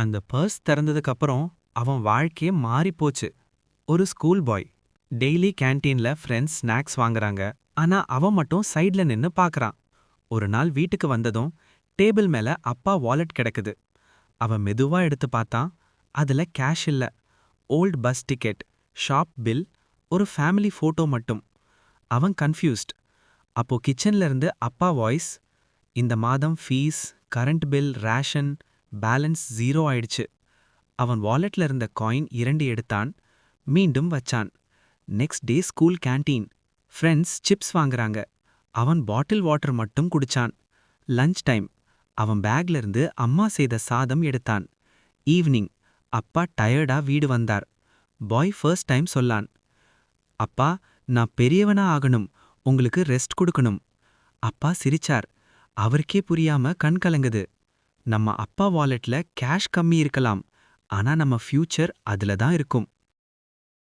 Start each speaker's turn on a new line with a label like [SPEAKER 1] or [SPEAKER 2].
[SPEAKER 1] அந்த பர்ஸ் திறந்ததுக்கு அப்புறம் அவன் வாழ்க்கையே மாறிப்போச்சு. ஒரு ஸ்கூல் பாய் டெய்லி கேண்டீன்ல ஃப்ரெண்ட்ஸ் ஸ்நாக்ஸ் வாங்குறாங்க. ஆனா அவன் மட்டும் சைடுல நின்னு பார்க்கறான் ஒரு நாள் வீட்டுக்கு வந்ததும் டேபிள் மேல அப்பா வாலெட் கிடக்குது. அவன் மெதுவா எடுத்து பார்த்தான். அதுல கேஷ் இல்ல. Old bus ticket shop bill ஒரு ஃபேமிலி ஃபோட்டோ மட்டும். அவன் கன்ஃபியூஸ்ட் அப்போ கிச்சன்ல இருந்து அப்பா வாய்ஸ் இந்த மாதம் fees current bill ration balance zero ஆயிடுச்சு. அவன் வாலெட்ல இருந்த காயின் இரண்டு எடுத்தான். மீண்டும் வச்சான். Next day school canteen friends chips வாங்குறாங்க. அவன் பாட்டில் வாட்டர் மட்டும் குடிச்சான். லஞ்ச் டைம் அவன் பேக்ல இருந்து அம்மா செய்த சாதம் எடுத்தான். ஈவினிங் அப்பா டயர்டா வீடு வந்தார். பாய் ஃபர்ஸ்ட் டைம் சொல்லான். அப்பா நான் பெரியவனா ஆகணும். உங்களுக்கு ரெஸ்ட் கொடுக்கணும். அப்பா சிரிச்சார். அவருக்கே புரியாம கண் கலங்குது. நம்ம அப்பா வாலெட்ல கேஷ் கம்மி இருக்கலாம். ஆனா நம்ம ஃபியூச்சர் அதுல தான் இருக்கும்.